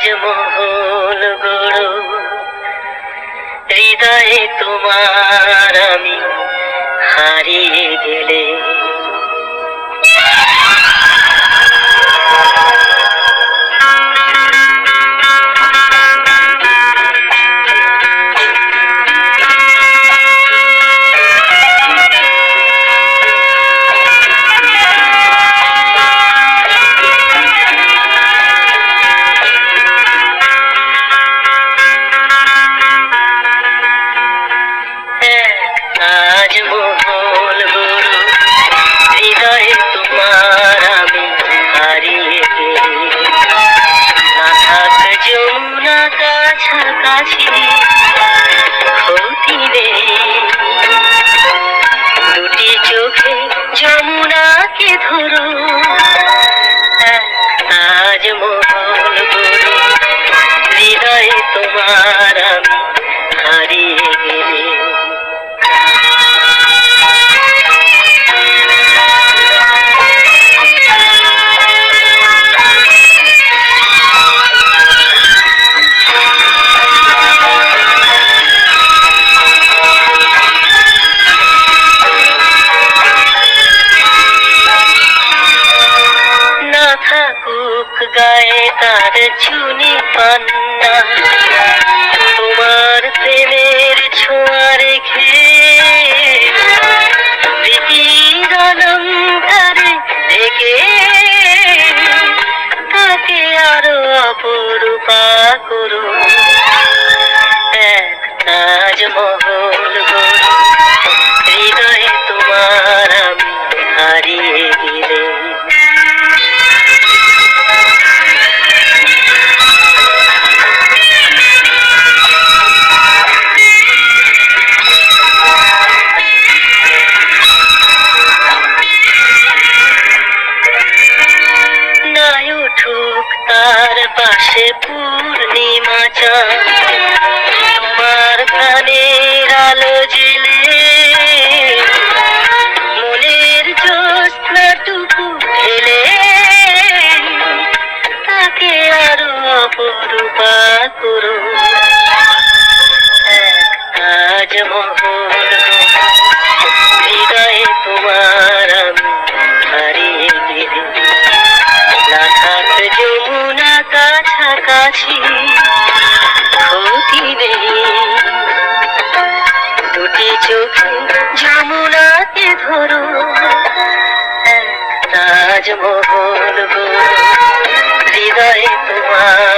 ব্রজমহল গুরু হৃদয়ে তোমার আমি হারিয়ে গেলে। গুরু হৃদয়ে তোমার আমি হারিয়ে না যমুনা কাছাকাছি ক্ষতি নেই। দুটি চোখে যমুনাকে ধরো। থাকুক গায়ে তার চুনি পান্না। তোমার প্রেমের ছোঁয়া রেখে প্রীতির অলঙ্কারে রেখে তাকে আরও অপরূপা করো। এক তাজমহল তার পাশে পূর্ণিমা চাঁদ। তোমার প্রাণের আলো জেলে মনের জ্যোৎস্নাটুকু ঢেলে তাকে আরও অপরূপা করো। এক কাজ তাজমহল কাছে ক্ষতি নেই দুটি চোখে যমুনাকে ধরো তাজমহল হৃদয় তোমার